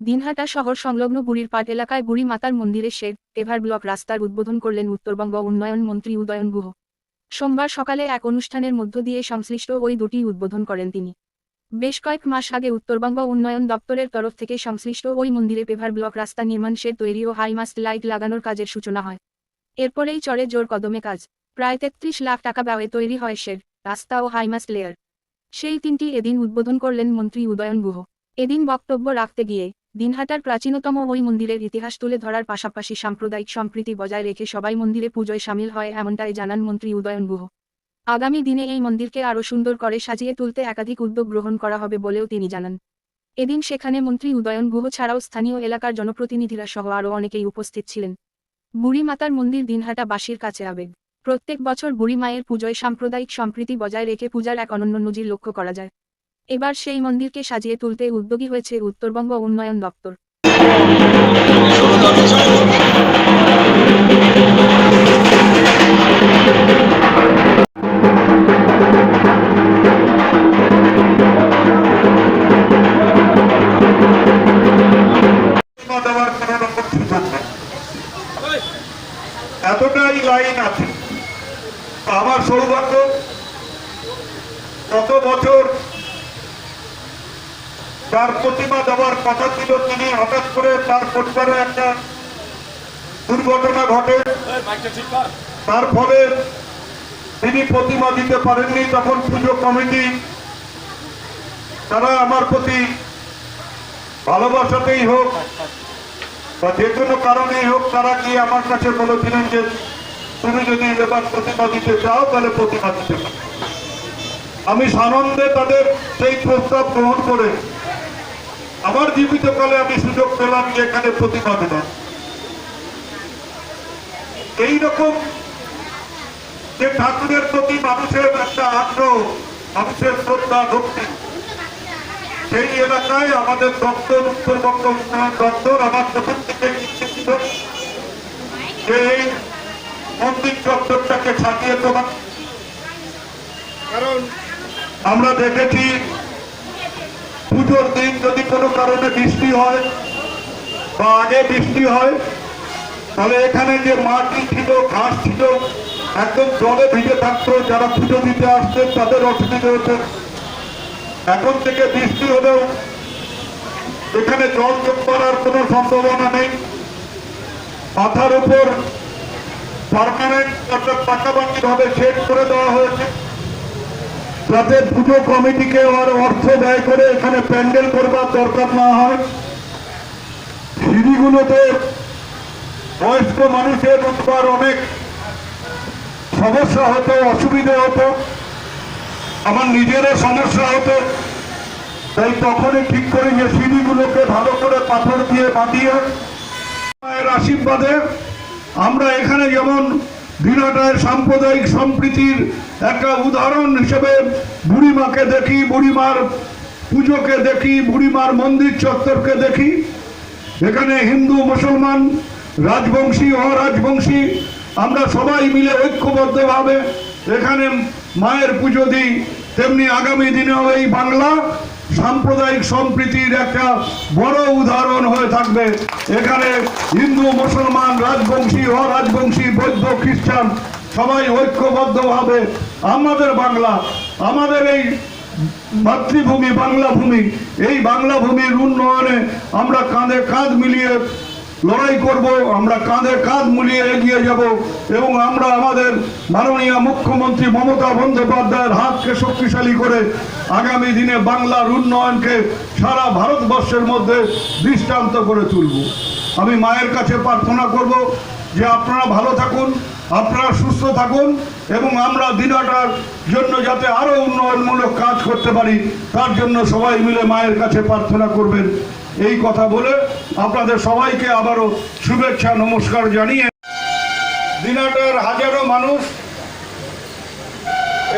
দিনহাটা শহর সংলগ্ন বুড়ির পাট এলাকায় বুড়ি মাতার মন্দিরের শেড এভার ব্লক রাস্তার উদ্বোধন করলেন উত্তরবঙ্গ উন্নয়ন মন্ত্রী উদয়ন গুহ। সোমবার সকালে এক অনুষ্ঠানের মধ্য দিয়ে সংশ্লিষ্ট ওই দুটি উদ্বোধন করেন তিনি। বেশ কয়েক মাস আগে উত্তরবঙ্গ উন্নয়ন দপ্তরের তরফ থেকে সংশ্লিষ্ট ওই মন্দিরে পেভার ব্লক রাস্তা নির্মাণ শেড তৈরি ও হাইমাস্ট লাইট লাগানোর কাজের সূচনা হয়। এরপরেই চড়ে জোর কদমে কাজ। প্রায় তেত্রিশ লাখ টাকা ব্যয়ে তৈরি হয় শেড, রাস্তা ও হাইমাস্ট লেয়ার। সেই তিনটি এদিন উদ্বোধন করলেন মন্ত্রী উদয়ন গুহ। এদিন বক্তব্য রাখতে গিয়ে দিনহাটার প্রাচীনতম ওই মন্দিরের ইতিহাস তুলে ধরার পাশাপাশি সাম্প্রদায়িক সম্প্রীতি বজায় রেখে সবাই মন্দিরে পুজোয় সামিল হয় এমনটাই জানান মন্ত্রী উদয়ন গুহ। আগামী দিনে এই মন্দিরকে আরও সুন্দর করে সাজিয়ে তুলতে একাধিক উদ্যোগ গ্রহণ করা হবে বলেও তিনি জানান। এদিন সেখানে মন্ত্রী উদয়ন গুহ ছাড়াও স্থানীয় এলাকার জনপ্রতিনিধিরা সহ আরও অনেকেই উপস্থিত ছিলেন। বুড়ি মাতার মন্দির দিনহাটা বাসির কাছে আবেগ। প্রত্যেক বছর বুড়ি মায়ের পুজোয় সাম্প্রদায়িক সম্প্রীতি বজায় রেখে পূজার এক অনন্য নজির লক্ষ্য করা যায়। এবার সেই মন্দিরকে সাজিয়ে তুলতে উদ্যোগী হয়েছে উত্তরবঙ্গ উন্নয়ন দপ্তর। এতটাই আমার সৌভাগ্য, গত বছর যার প্রতিমা দেওয়ার কথা ছিল তিনি হঠাৎ করে তার পরিবারে একটা দুর্ঘটনা ঘটে। তার ফলে তিনি প্রতিমা দিতে পারেননি। তখন পুজো কমিটি তারা আমার প্রতি ভালোবাসাতেই হোক বা যে কোনো কারণেই হোক, তারা গিয়ে আমার কাছে বলেছিলেন যে, তুমি যদি এবার প্রতিমা দিতে চাও, তাহলে প্রতিমা দিতে আমি সানন্দে তাদের সেই প্রস্তাব গ্রহণ করে আমার জীবিতকালে আমি সুযোগ পেলাম যে এখানে প্রতিমা দিলাম এইরকম যে ঠাকুরের প্রতি মানুষের একটা আগ্রহ মানুষের শ্রদ্ধা ভক্তি সেই এলাকায় আমাদের দপ্তর উত্তরবঙ্গ উন্নয়ন দপ্তর আমার প্রথম থেকে ছিল যে এই মন্দির চত্বরটাকে সাজিয়ে তোলা কারণ আমরা দেখেছি পুজোর দিন যদি কোনো কারণে বৃষ্টি হয় বা আগে বৃষ্টি হয়, তাহলে এখানে যে মাটি ছিল, ঘাস ছিল, একদম জলে ভিজে থাকতো, যারা পুজো দিতে আসতেন তাদের অসুবিধা হতো। এখন থেকে বৃষ্টি হলেও এখানে জল জমবার করার কোনো সম্ভাবনা নেই। মাথার উপর পারমানেন্ট অর্থাৎ পাকাপাকি ভাবে সেট করে দেওয়া হয়েছে। যাতে পুজো কমিটিকে আর অর্থ ব্যয় করে এখানে প্যান্ডেল করবার দরকার না হয়। সিঁড়িগুলোতে বয়স্ক মানুষের উঠবার অনেক সমস্যা হতো, অসুবিধে হতো। আমার নিজেরও সমস্যা হতো। তাই তখনই ঠিক করি যে সিঁড়িগুলোকে ভালো করে পাথর দিয়ে বাঁধিয়ে মায়ের আশীর্বাদে আমরা এখানে যেমন দিনাটায় সাম্প্রদায়িক সম্প্রীতির একটা উদাহরণ হিসেবে বুড়িমাকে দেখি, বুড়িমার পুজোকে দেখি, বুড়িমার মন্দির চত্বরকে দেখি। এখানে হিন্দু, মুসলমান, রাজবংশী, অরাজবংশী, আমরা সবাই মিলে ঐক্যবদ্ধভাবে এখানে মায়ের পুজো দিই। তেমনি আগামী দিনেও এই বাংলা সাম্প্রদায়িক সম্প্রীতির একটা বড় উদাহরণ হয়ে থাকবে। এখানে হিন্দু, মুসলমান, রাজবংশী, অরাজবংশী, বৌদ্ধ, খ্রিস্টান সবাই ঐক্যবদ্ধভাবে আমাদের বাংলা, আমাদের এই মাতৃভূমি বাংলা ভূমি এই বাংলা ভূমির উন্নয়নে আমরা কাঁধে কাঁধ মিলিয়ে লড়াই করব, আমরা কাঁধে কাঁধ মিলিয়ে এগিয়ে যাব এবং আমরা আমাদের মাননীয় মুখ্যমন্ত্রী মমতা বন্দ্যোপাধ্যায়ের হাতকে শক্তিশালী করে আগামী দিনে বাংলার উন্নয়নকে সারা ভারতবর্ষের মধ্যে দৃষ্টান্ত করে তুলব। আমি মায়ের কাছে প্রার্থনা করব যে আপনারা ভালো থাকুন, আপনারা সুস্থ থাকুন এবং আমরা দিনাটার জন্য যাতে আরও উন্নয়নমূলক কাজ করতে পারি, তার জন্য সবাই মিলে মায়ের কাছে প্রার্থনা করবেন। এই কথা বলে আপনাদের সবাইকে আবারও শুভেচ্ছা, নমস্কার জানিয়ে দিনাটার হাজারো মানুষ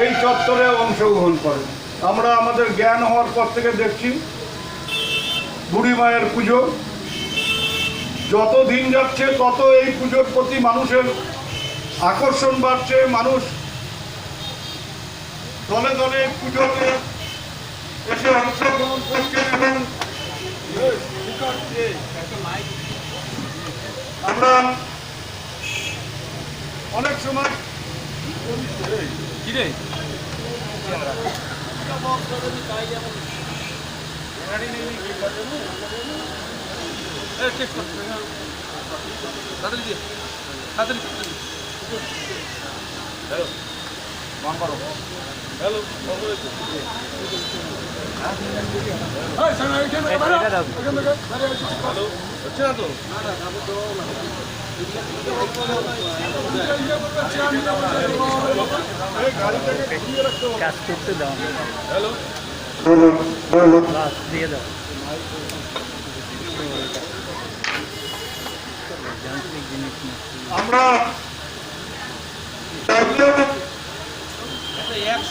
এই চত্বরে অংশগ্রহণ করে আমরা আমাদের জ্ঞান হওয়ার পর থেকে দেখছি বুড়ি মায়ের পুজো। যত দিন যাচ্ছে, তত এই পুজোর প্রতি মানুষের আকর্ষণ বাড়ছে। মানুষ দলে দলে পুজোতে এসে অংশগ্রহণ করছেন এবং আমরা অনেক সময় কিরে? তাড়াতাড়ি তাড়াতাড়ি কাজ করতে দাও। হ্যালো। দিয়ে দাও। আমরা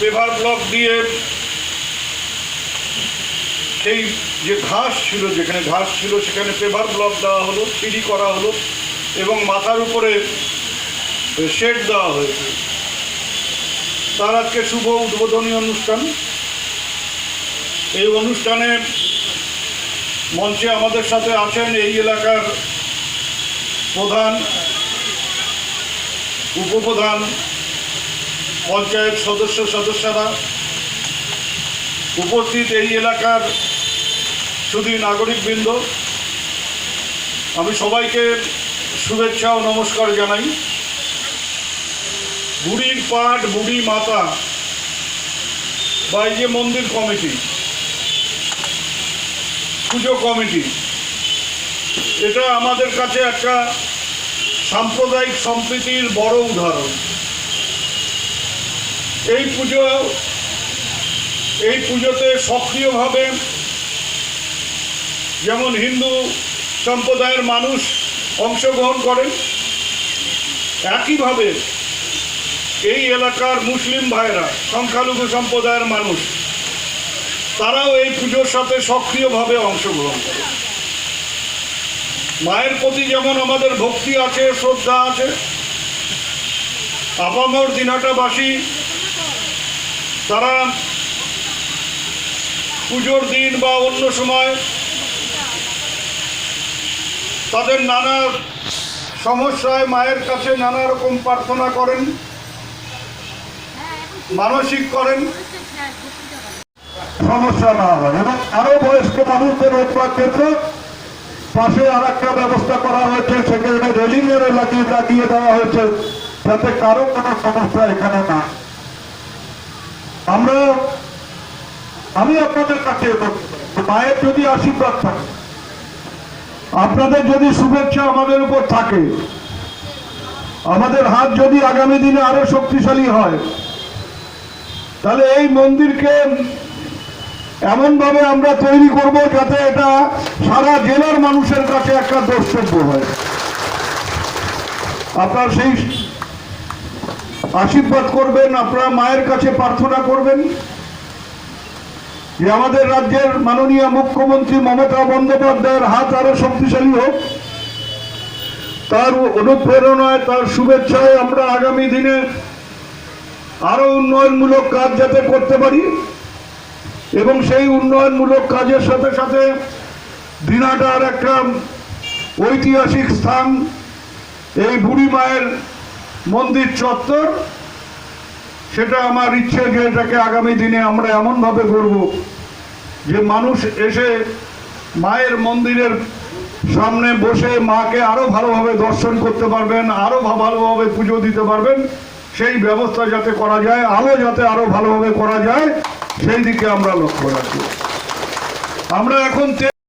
পেভার ব্লক দিয়ে সেই যে ঘাস ছিল, যেখানে ঘাস ছিল, সেখানে পেভার ব্লক দেওয়া হলো, সিঁড়ি করা হলো এবং মাথার উপরে শেড দেওয়া হয়েছে। তার আজকে শুভ উদ্বোধনী অনুষ্ঠান। এই অনুষ্ঠানে মঞ্চে আমাদের সাথে আছেন এই এলাকার প্রধান, উপপ্রধান পঞ্চায়েত সদস্য, সদস্যরা উপস্থিত এই এলাকার শুধু নাগরিকবৃন্দ, আমি সবাইকে শুভেচ্ছা ও নমস্কার জানাই। বুড়ির পাট বুড়ি মাতা বা যে মন্দির কমিটি, পুজো কমিটি, এটা আমাদের কাছে একটা সাম্প্রদায়িক সম্প্রীতির বড় উদাহরণ। এই পুজো এই পুজোতে সক্রিয়ভাবে যেমন হিন্দু সম্প্রদায়ের মানুষ অংশগ্রহণ করেন, একইভাবে এই এলাকার মুসলিম ভাইরা, সংখ্যালঘু সম্প্রদায়ের মানুষ, তারাও এই পুজোর সাথে সক্রিয়ভাবে অংশগ্রহণ করে মায়ের প্রতি যেমন আমাদের ভক্তি আছে, শ্রদ্ধা আছে, আপামর দিনাটাবাসী তারা পুজোর দিন বা অন্য সময় তাদের নানা সমস্যায় মায়ের কাছে নানা রকম প্রার্থনা করেন, মানসিক করেন। সমস্যা না হয়। এবং আরও বয়স্ক মানুষদের রোজগার ক্ষেত্রে, পাশে আর একটা ব্যবস্থা করা হয়েছে, সেখানে রেলিং এর লাগিয়ে লাগিয়ে দেওয়া হয়েছে, যাতে কারও কোনো সমস্যা এখানে না আমরা, আমি আপনাদের কাছে মায়ের যদি আশীর্বাদ থাকে, আপনাদের যদি শুভেচ্ছা আমাদের উপর থাকে, আমাদের হাত যদি আগামী দিনে আরও শক্তিশালী হয়, তাহলে এই মন্দিরকে এমনভাবে আমরা তৈরি করব যাতে এটা সারা জেলার মানুষের কাছে একটা দ্রষ্টব্য হয়। আপনার সেই আশীর্বাদ করবেন, আপনারা মায়ের কাছে প্রার্থনা করবেন। যে আমাদের রাজ্যের মাননীয় মুখ্যমন্ত্রী মমতা বন্দ্যোপাধ্যায়ের হাত আরও শক্তিশালী হোক, তার অনুপ্রেরণায়, তার শুভেচ্ছায় আমরা আগামী দিনে আরও উন্নয়নমূলক কাজ যাতে করতে পারি এবং সেই উন্নয়নমূলক কাজের সাথে সাথে দিনাটার একটা ঐতিহাসিক স্থান, এই বুড়ি মায়ের মন্দির চত্বর, সেটা আমার ইচ্ছে যে এটাকে আগামী দিনে আমরা এমনভাবে করব যে মানুষ এসে মায়ের মন্দিরের সামনে বসে মাকে আরও ভালোভাবে দর্শন করতে পারবেন, আরও ভা- ভালোভাবে পুজো দিতে পারবেন। সেই ব্যবস্থা যাতে করা যায়, আলো যাতে আরও ভালোভাবে করা যায়, সেই দিকে আমরা লক্ষ্য রাখি আমরা এখন